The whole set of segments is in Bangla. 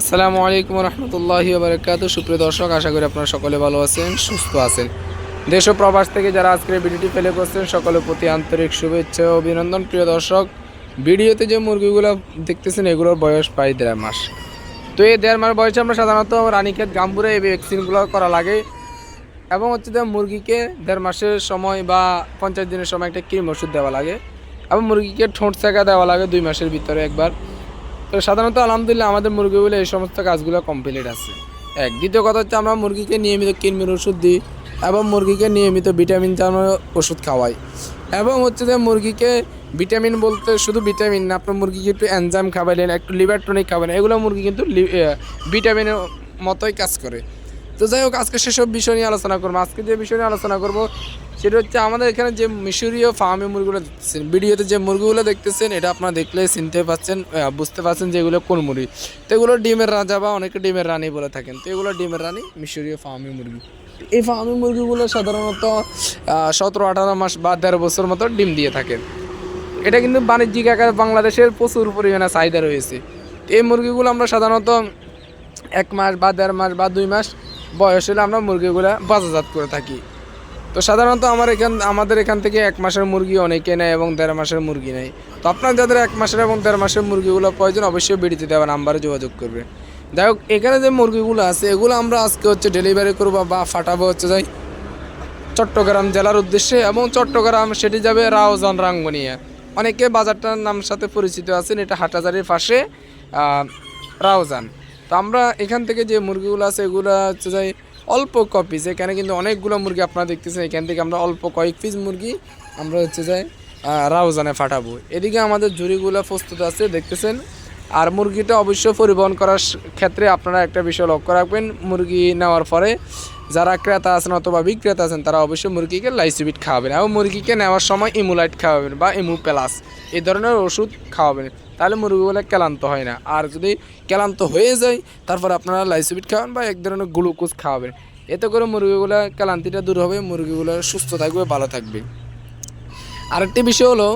আসসালামু আলাইকুম রহমতুল্লাহি বারকাত সুপ্রিয় দর্শক, আশা করি আপনারা সকলে ভালো আছেন, সুস্থ আছেন। দেশ ও প্রবাস থেকে যারা আজকের ভিডিওটি ফেলে করছেন, সকলের প্রতি আন্তরিক শুভেচ্ছা অভিনন্দন। প্রিয় দর্শক, ভিডিওতে যে মুরগিগুলো দেখতেছেন, এগুলোর বয়স প্রায় দেড় মাস। তো এই দেড় মাস বয়সে আমরা সাধারণত রানীক্ষেত গাম্বুরে এই ভ্যাকসিনগুলো করা লাগে এবং হচ্ছে যে মুরগিকে দেড় মাসের সময় বা পঞ্চাশ দিনের সময় একটা ক্রিম ওষুধ দেওয়া লাগে এবং মুরগিকে ঠোঁট সেকা দেওয়া লাগে দুই মাসের ভিতরে একবার। তো সাধারণত আলহামদুলিল্লাহ আমাদের মুরগিগুলো এই সমস্ত কাজগুলো কমপ্লিট আছে। এক, দ্বিতীয় কথা হচ্ছে আমরা মুরগিকে নিয়মিত কিনমির ওষুধ দিই এবং মুরগিকে নিয়মিত ভিটামিন জানো ওষুধ খাওয়াই। এবং হচ্ছে যে মুরগিকে ভিটামিন বলতে শুধু ভিটামিন না, আপনার মুরগিকে একটু অ্যানজাম খাওয়াইলেন একটু লিভার টনিক খাওয়ালেন এগুলো মুরগি কিন্তু ভিটামিনের মতোই কাজ করে। তো যাই হোক, আজকে সেসব বিষয় নিয়ে আলোচনা করব। আজকে যে বিষয় নিয়ে আলোচনা করব, সেটা হচ্ছে আমাদের এখানে যে মিশরীয় ফার্মে মুরগিগুলো দেখতেছেন, ভিডিওতে যে মুরগিগুলো দেখতেছেন, এটা আপনারা দেখলে চিনতে পারছেন বুঝতে পারছেন যে এগুলো কোন মুরগি। তো এগুলো ডিমের রাজা বা অনেকে ডিমের রানী বলে থাকেন। তো এগুলো ডিমের রানী, মিশরীয় ফার্মে মুরগি। এই ফার্মে মুরগিগুলো সাধারণত সতেরো, আঠারো মাস বা দেড় বছর মতো ডিম দিয়ে থাকে। এটা কিন্তু বাণিজ্যিক আকারে বাংলাদেশের প্রচুর পরিমাণে চাহিদা রয়েছে। এই মুরগিগুলো আমরা সাধারণত এক মাস বা দেড় মাস বা দুই মাস বয়স হলে আমরা মুরগিগুলো বাজারজাত করে থাকি। তো সাধারণত আমার এখান, আমাদের এখান থেকে এক মাসের মুরগি অনেকে নেয় এবং দেড় মাসের মুরগি নেয়। তো আপনার যাদের এক মাসের এবং দেড় মাসের মুরগিগুলো প্রয়োজন, অবশ্যই বিড়িতে দেওয়া নাম্বারে যোগাযোগ করবে। যাই হোক, এখানে যে মুরগিগুলো আছে, এগুলো আমরা আজকে হচ্ছে ডেলিভারি করব বা ফাটাবো হচ্ছে যাই চট্টগ্রাম জেলার উদ্দেশ্যে এবং চট্টগ্রাম সেটি যাবে রাওজান রাঙ্গনিয়া। অনেকে বাজারটার নাম সাথে পরিচিত আছেন, এটা হাটাজারির পাশে রাওজান তো আমরা এখান থেকে যে মুরগিগুলো আছে, এগুলো হচ্ছে যাই অল্প কপিস এখানে কিন্তু অনেকগুলো মুরগি আপনারা দেখতেছেন। এখান থেকে আমরা অল্প কয়েক পিস মুরগি আমরা হচ্ছে যাই রাউজানে ফাটাবো। এদিকে আমাদের ঝুড়িগুলো প্রস্তুত আছে, দেখতেছেন? আর মুরগিটা অবশ্যই পরিবহন করার ক্ষেত্রে আপনারা একটা বিষয় লক্ষ্য রাখবেন। মুরগি নেওয়ার পরে যারা ক্রেতা আছেন অথবা বিক্রেতা আছেন, তারা অবশ্যই মুরগিকে লাইসিবিট খাওয়াবেন এবং মুরগিকে নেওয়ার সময় ইমুলাইট খাওয়াবেন বা ইমু প্লাস এই ধরনের ওষুধ খাওয়াবেন। তাহলে মুরগিগুলো ক্লান্ত হয় না। আর যদি ক্লান্ত হয়ে যায়, তারপর আপনারা লাইসিবিট খাওয়ান বা এক ধরনের গ্লুকোজ খাওয়াবেন। এতে করে মুরগিগুলো ক্লান্তিটা দূর হবে, মুরগিগুলো সুস্থ থাকবে, ভালো থাকবে। আরেকটি বিষয় হলো,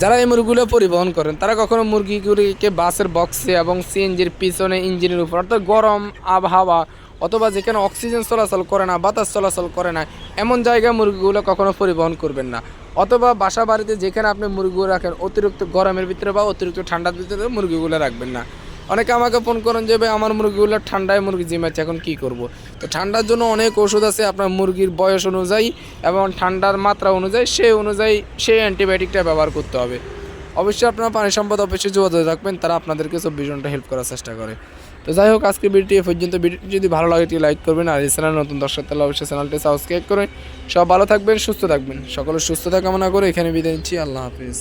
যারা এই মুরগিগুলো পরিবহন করেন, তারা কখনো মুরগিগুলিকে বাসের বক্সে এবং সিএনজির পিছনে ইঞ্জিনের উপর, অর্থাৎ গরম আবহাওয়া অথবা যেখানে অক্সিজেন চলাচল করে না, বাতাস চলাচল করে না, এমন জায়গায় মুরগিগুলো কখনো পরিবহন করবেন না। অথবা বাসা বাড়িতে যেখানে আপনি মুরগিগুলো রাখেন, অতিরিক্ত গরমের ভিতরে বা অতিরিক্ত ঠান্ডার ভিতরে মুরগিগুলো রাখবেন না। অনেকে আমাকে ফোন করেন যে, ভাই, আমার মুরগিগুলো ঠান্ডায় মুরগি জিমাচ্ছে, এখন কি করব? তো ঠান্ডার জন্য অনেক ওষুধ আছে, আপনার মুরগির বয়স অনুযায়ী এবং ঠান্ডার মাত্রা অনুযায়ী সেই অনুযায়ী সেই অ্যান্টিবায়োটিকটা ব্যবহার করতে হবে। অবশ্যই আপনারা পানি সম্পদ অবশ্যই যোগাযোগ রাখবেন, তারা আপনাদেরকে চব্বিশ ঘণ্টা হেল্প করার চেষ্টা করে। তো যাই হোক, আজকে ভিডিওটি এ পর্যন্ত। ভিডিওটি যদি ভালো লাগে, একটি লাইক করবেন, আর এই চ্যানেল নতুন দর্শক, তাহলে অবশ্যই চ্যানেলটি সাবস্ক্রাইব করে সব ভালো থাকবেন, সুস্থ থাকবেন। সকলে সুস্থতা কামনা করে এখানে বিদায় নিচ্ছি। আল্লাহ হাফিজ।